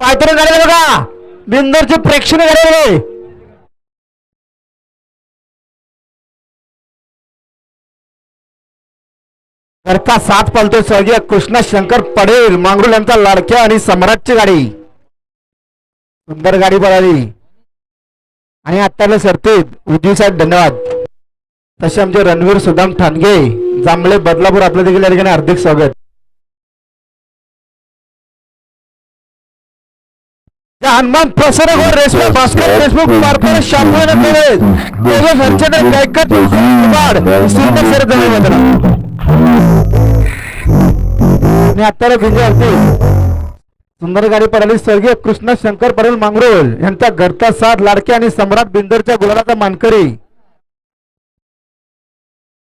पायतरून गाडी बघा. बिंदरची प्रेक्षणीय गाडी आहे. घरचा साथ पालतोय स्वर्गीय कृष्णा शंकर पडेल मांगरुल यांचा लाडक्या आणि सम्राटची गाडी. सुंदर गाडी पळाली. आणि आत्ताला सरतेत उजवी साहेब धन्यवाद. तसे आमचे रणवीर सुदाम ठाणगे जांभळे बदलापूर आपल्या देखील या ठिकाणी हार्दिक स्वागत. हो तेव्हा संचलन गायकट कुमार सुंदर सर धन्यवाद आणि आत्ताला विजय असते सुंदर गाडी पडाली. स्वर्गीय कृष्ण शंकर पडेल मांगरोल यांचा घरचा साथ लाडके आणि सम्राट बिंदरच्या गुलाबाचा मानकरी.